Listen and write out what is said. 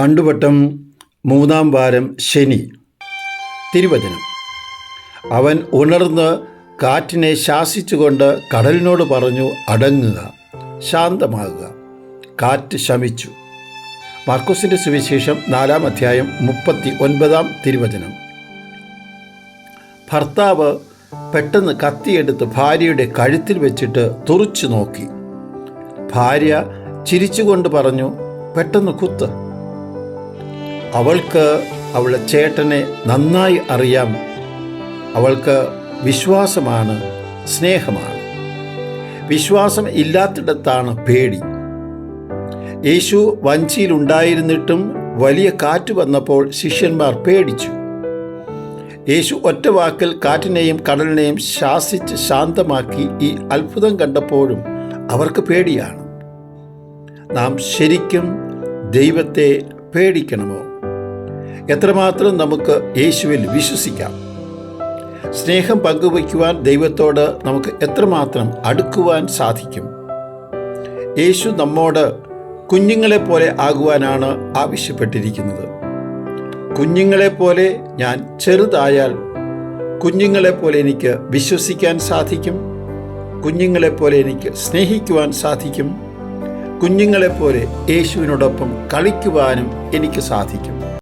ആണ്ടുവട്ടം മൂന്നാം വാരം ശനി തിരുവചനം. അവൻ ഉണർന്ന് കാറ്റിനെ ശാസിച്ചുകൊണ്ട് കടലിനോട് പറഞ്ഞു അടങ്ങുക ശാന്തമാകുക. കാറ്റ് ശമിച്ചു. മാർക്കോസിന്റെ സുവിശേഷം നാലാം അധ്യായം മുപ്പത്തി ഒൻപതാം തിരുവചനം. ഭർത്താവ് പെട്ടെന്ന് കത്തിയെടുത്ത് ഭാര്യയുടെ കഴുത്തിൽ വെച്ചിട്ട് തുറിച്ചു നോക്കി. ഭാര്യ ചിരിച്ചുകൊണ്ട് പറഞ്ഞു പെട്ടെന്ന് കുത്ത്. അവൾക്ക് അവളുടെ ചേട്ടനെ നന്നായി അറിയാം. അവൾക്ക് വിശ്വാസമാണ് സ്നേഹമാണ്. വിശ്വാസം ഇല്ലാത്തിടത്താണ് പേടി. യേശു വഞ്ചിയിലുണ്ടായിരുന്നിട്ടും വലിയ കാറ്റ് വന്നപ്പോൾ ശിഷ്യന്മാർ പേടിച്ചു. യേശു ഒറ്റ വാക്കിൽ കാറ്റിനെയും കടലിനെയും ശാസിച്ച് ശാന്തമാക്കി ഈ അത്ഭുതം കണ്ടപ്പോഴും അവർക്ക് പേടിയാണ്. നാം ശരിക്കും ദൈവത്തെ പേടിക്കണമോ? എത്രമാത്രം നമുക്ക് യേശുവിൽ വിശ്വസിക്കാം? സ്നേഹം പങ്കുവയ്ക്കുവാൻ ദൈവത്തോട് നമുക്ക് എത്രമാത്രം അടുക്കുവാൻ സാധിക്കും? യേശു നമ്മോട് കുഞ്ഞുങ്ങളെപ്പോലെ ആകുവാനാണ് ആവശ്യപ്പെട്ടിരിക്കുന്നത്. കുഞ്ഞുങ്ങളെപ്പോലെ ഞാൻ ചെറുതായാൽ കുഞ്ഞുങ്ങളെപ്പോലെ എനിക്ക് വിശ്വസിക്കാൻ സാധിക്കും. കുഞ്ഞുങ്ങളെപ്പോലെ എനിക്ക് സ്നേഹിക്കുവാൻ സാധിക്കും. കുഞ്ഞുങ്ങളെപ്പോലെ യേശുവിനോടൊപ്പം കളിക്കുവാനും എനിക്ക് സാധിക്കും.